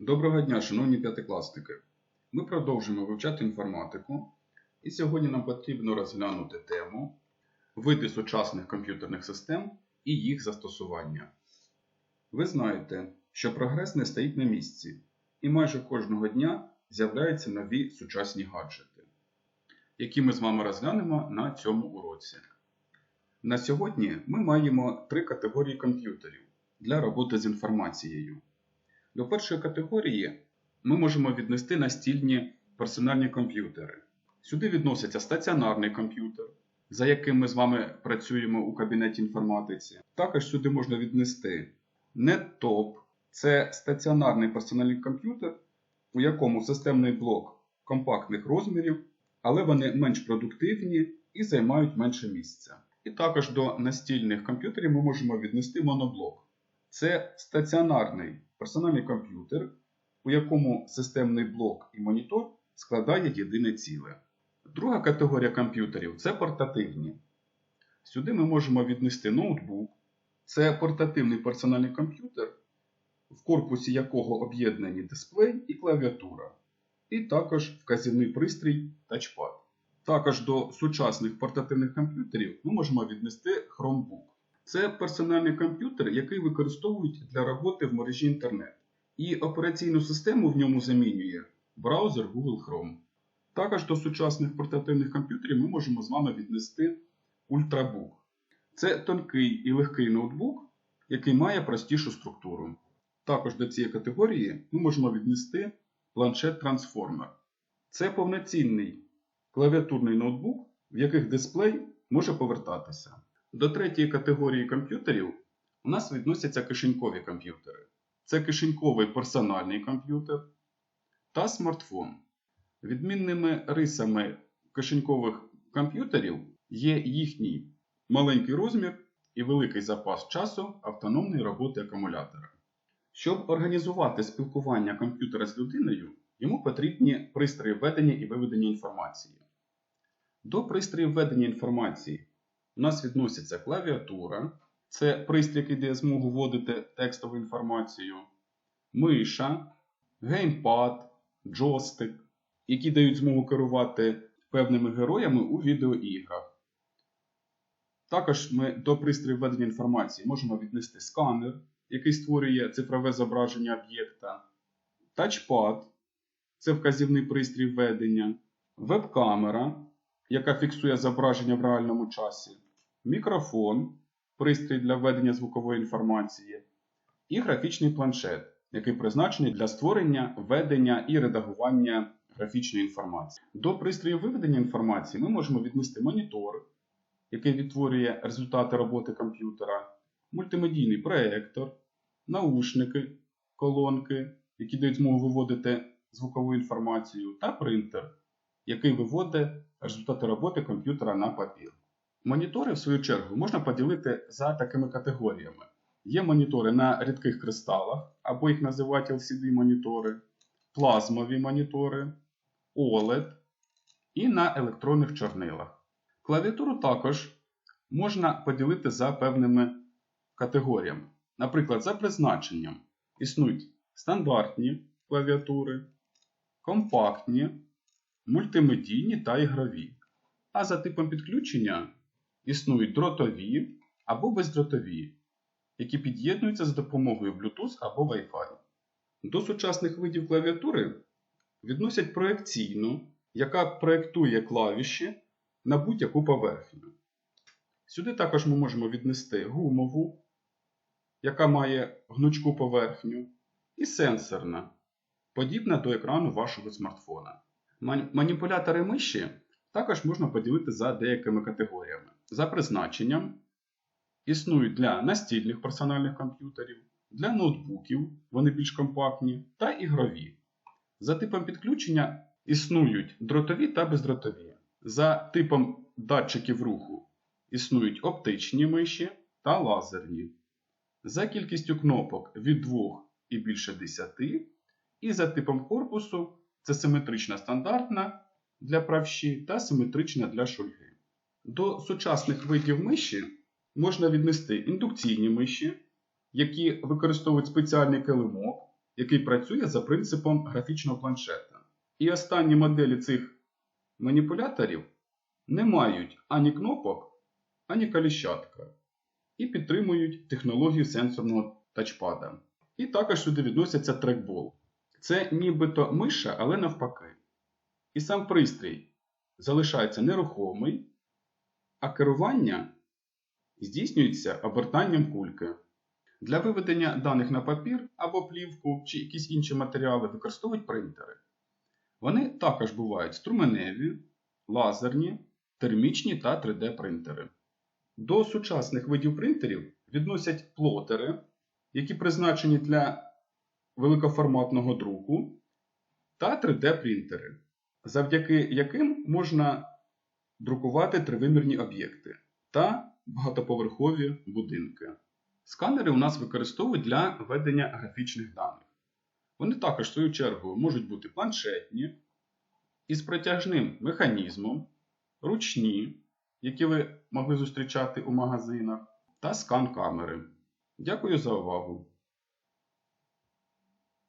Доброго дня, шановні п'ятикласники. Ми продовжуємо вивчати інформатику, і сьогодні нам потрібно розглянути тему види сучасних комп'ютерних систем і їх застосування. Ви знаєте, що прогрес не стоїть на місці, і майже кожного дня з'являються нові сучасні гаджети, які ми з вами розглянемо на цьому уроці. На сьогодні ми маємо три категорії комп'ютерів для роботи з інформацією. До першої категорії ми можемо віднести настільні персональні комп'ютери. Сюди відноситься стаціонарний комп'ютер, за яким ми з вами працюємо у кабінеті інформатиці. Також сюди можна віднести NetTop – це стаціонарний персональний комп'ютер, у якому системний блок компактних розмірів, але вони менш продуктивні і займають менше місця. І також до настільних комп'ютерів ми можемо віднести моноблок. Це стаціонарний персональний комп'ютер, у якому системний блок і монітор складає єдине ціле. Друга категорія комп'ютерів це портативні. Сюди ми можемо віднести ноутбук. Це портативний персональний комп'ютер, в корпусі якого об'єднані дисплей і клавіатура, і також вказівний пристрій тачпад. Також до сучасних портативних комп'ютерів ми можемо віднести Chromebook. Це персональний комп'ютер, який використовують для роботи в мережі інтернет. І операційну систему в ньому замінює браузер Google Chrome. Також до сучасних портативних комп'ютерів ми можемо з вами віднести Ultrabook. Це тонкий і легкий ноутбук, який має простішу структуру. Також до цієї категорії ми можемо віднести планшет-трансформер. Це повноцінний клавіатурний ноутбук, в яких дисплей може повертатися. До третьої категорії комп'ютерів у нас відносяться кишенькові комп'ютери. Це кишеньковий персональний комп'ютер та смартфон. Відмінними рисами кишенькових комп'ютерів є їхній маленький розмір і великий запас часу автономної роботи акумулятора. Щоб організувати спілкування комп'ютера з людиною, йому потрібні пристрої введення і виведення інформації. До пристроїв введення інформації у нас відноситься клавіатура, це пристрій, який дає змогу вводити текстову інформацію, миша, геймпад, джойстик, які дають змогу керувати певними героями у відеоіграх. Також ми до пристроїв введення інформації можемо віднести сканер, який створює цифрове зображення об'єкта, тачпад це вказівний пристрій введення, веб-камера, яка фіксує зображення в реальному часі, мікрофон, пристрій для введення звукової інформації, і графічний планшет, який призначений для створення, введення і редагування графічної інформації. До пристроїв виведення інформації ми можемо віднести монітор, який відтворює результати роботи комп'ютера, мультимедійний проектор, наушники, колонки, які дають змогу виводити звукову інформацію, та принтер, який виводить результати роботи комп'ютера на папір. Монітори, в свою чергу, можна поділити за такими категоріями. Є монітори на рідких кристалах, або їх називають LCD-монітори, плазмові монітори, OLED і на електронних чорнилах. Клавіатуру також можна поділити за певними категоріями. Наприклад, за призначенням існують стандартні клавіатури, компактні, мультимедійні та ігрові. А за типом підключення існують дротові або бездротові, які під'єднуються за допомогою Bluetooth або Wi-Fi. До сучасних видів клавіатури відносять проекційну, яка проєктує клавіші на будь-яку поверхню. Сюди також ми можемо віднести гумову, яка має гнучку поверхню, і сенсорна, подібна до екрану вашого смартфона. Маніпулятори миші також можна поділити за деякими категоріями. За призначенням існують для настільних персональних комп'ютерів, для ноутбуків, вони більш компактні, та ігрові. За типом підключення існують дротові та бездротові. За типом датчиків руху існують оптичні миші та лазерні. За кількістю кнопок від 2 і більше 10, і за типом корпусу це симетрична стандартна для правші та симетрична для шульги. До сучасних видів миші можна віднести індукційні миші, які використовують спеціальний килимок, який працює за принципом графічного планшета. І останні моделі цих маніпуляторів не мають ані кнопок, ані коліщатка і підтримують технологію сенсорного тачпада. І також сюди відносяться трекбол. Це нібито миша, але навпаки. І сам пристрій залишається нерухомий, а керування здійснюється обертанням кульки. Для виведення даних на папір або плівку чи якісь інші матеріали використовують принтери. Вони також бувають струменеві, лазерні, термічні та 3D принтери. До сучасних видів принтерів відносять плотери, які призначені для великоформатного друку, та 3D-принтери, завдяки яким можна друкувати тривимірні об'єкти та багатоповерхові будинки. Сканери у нас використовують для ведення графічних даних. Вони також, в свою чергу, можуть бути планшетні, із протяжним механізмом, ручні, які ви могли зустрічати у магазинах, та скан камери. Дякую за увагу!